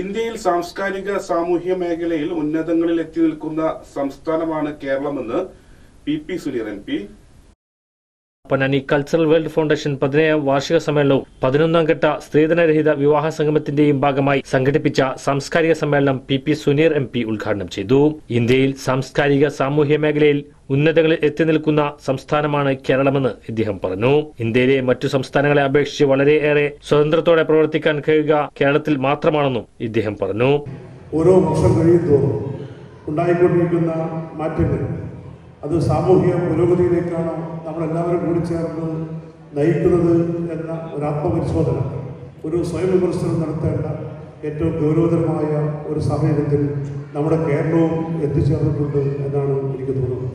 ഇന്ത്യയിൽ സാംസ്കാരിക സാമൂഹ്യ മേഖലയിൽ ഉന്നതങ്ങളിൽ എത്തി നിൽക്കുന്ന സംസ്ഥാനമാണ് കേരളമെന്ന് P P Suneer M P. Ponnani Cultural World Foundation പതിനേഴാം വാർഷിക സമ്മേളനവും പതിനൊന്നാം ഘട്ട സ്ത്രീധനരഹിത വിവാഹ സംഗമത്തിന്റെയും ഭാഗമായി സംഘടിപ്പിച്ച സാംസ്കാരിക സമ്മേളനം P P Suneer M P ഉദ്ഘാടനം ചെയ്തു. ഇന്ത്യയിൽ സാംസ്കാരിക സാമൂഹ്യ മേഖലയിൽ ഉന്നതങ്ങളിൽ എത്തി നിൽക്കുന്ന സംസ്ഥാനമാണ് കേരളമെന്ന് ഇദ്ദേഹം പറഞ്ഞു. ഇന്ത്യയിലെ മറ്റു സംസ്ഥാനങ്ങളെ അപേക്ഷിച്ച് വളരെയേറെ സ്വതന്ത്രത്തോടെ പ്രവർത്തിക്കാൻ കഴിയുക കേരളത്തിൽ മാത്രമാണെന്നും ഇദ്ദേഹം പറഞ്ഞു. ഓരോ വർഷം കഴിയുന്തോറും ഉണ്ടായിക്കൊണ്ടിരിക്കുന്ന മാറ്റങ്ങൾ അത് സാമൂഹിക പുരോഗതിയിലേക്കാണ് നമ്മളെല്ലാവരും കൂടി ചേർന്ന് നയിക്കുന്നത് എന്ന ഒരു ആത്മപരിശോധന ഒരു സ്വയം വിമർശനം നടത്തേണ്ട ഏറ്റവും ഗൗരവതരമായ ഒരു സാഹചര്യത്തിൽ നമ്മുടെ കേരളവും എത്തിച്ചേർന്നിട്ടുണ്ട് എന്നാണ് എനിക്ക് തോന്നുന്നത്.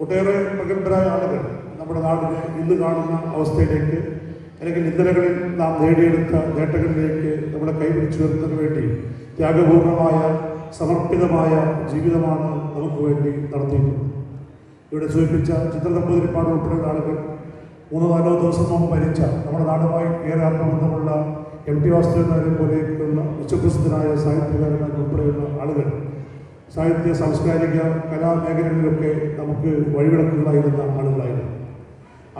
ഒട്ടേറെ പ്രഗത്ഭരായ ആളുകൾ നമ്മുടെ നാടിനെ ഇന്ന് കാണുന്ന അവസ്ഥയിലേക്ക് അല്ലെങ്കിൽ ഇന്നലകളിൽ നാം നേടിയെടുത്ത നേട്ടങ്ങളിലേക്ക് നമ്മളെ കൈപിടിച്ചു വരുന്നതിന് വേണ്ടി ത്യാഗപൂർണമായ സമർപ്പിതമായ ജീവിതമാണ് നമുക്ക് വേണ്ടി നടത്തിയിട്ടുള്ളത് ഇവിടെ സൂചിപ്പിച്ച ചിത്രതമ്പതിരിപ്പാട് ഉൾപ്പെടെയുള്ള ആളുകൾ മൂന്നോ നാലോ ദിവസം മുമ്പ് മരിച്ച നമ്മുടെ നാടുമായി ഏറെ ആത്മബന്ധമുള്ള എം ടി വാസുദേവനാരെ പോലെയുള്ള ഉച്ചപ്രസിദ്ധനായ സാഹിത്യകാരന്മാർ ഉൾപ്പെടെയുള്ള ആളുകൾ സാഹിത്യ സാംസ്കാരിക കലാമേഖലകളിലൊക്കെ നമുക്ക് വഴിവിളക്കുകളായിരുന്ന ആളുകളായിരുന്നു.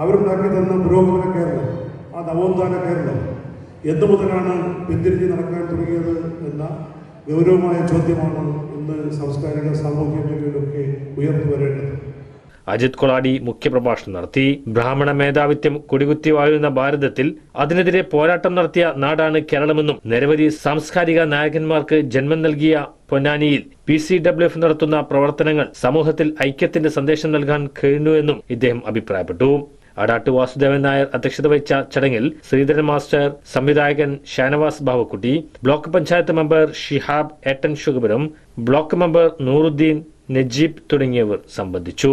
അവരുണ്ടാക്കി തന്ന പുരോഗമന കേരളം ആ നവോത്ഥാന കേരളം എന്തു മുതലാണ് പിന്തിരിഞ്ഞ് നടക്കാൻ തുടങ്ങിയത് എന്ന ഗൗരവമായ ചോദ്യമാണ് ഇന്ന് സാംസ്കാരിക സാമൂഹ്യ മേഖലയിലൊക്കെ ഉയർന്നു വരേണ്ടത്. അജിത് കൊളാടി മുഖ്യപ്രഭാഷണം നടത്തി. ബ്രാഹ്മണ മേധാവിത്യം കൊടികുത്തി വാഴുന്ന ഭാരതത്തിൽ അതിനെതിരെ പോരാട്ടം നടത്തിയ നാടാണ് കേരളമെന്നും നിരവധി സാംസ്കാരിക നായകന്മാർക്ക് ജന്മം നൽകിയ പൊന്നാനിയിൽ പി സി ഡബ്ല്യു എഫ് നടത്തുന്ന പ്രവർത്തനങ്ങൾ സമൂഹത്തിൽ ഐക്യത്തിന്റെ സന്ദേശം നൽകാൻ കഴിഞ്ഞുവെന്നും ഇദ്ദേഹം അഭിപ്രായപ്പെട്ടു. അടാട്ട് വാസുദേവൻ നായർ അധ്യക്ഷത വഹിച്ച ചടങ്ങിൽ ശ്രീധരൻ മാസ്റ്റർ സംവിധായകൻ ഷാനവാസ് ബാവക്കുട്ടി ബ്ലോക്ക് പഞ്ചായത്ത് മെമ്പർ ഷിഹാബ് ഏട്ടൻ ഷുഗബരും ബ്ലോക്ക് മെമ്പർ നൂറുദ്ദീൻ നജീബ് തുടങ്ങിയവർ സംബന്ധിച്ചു.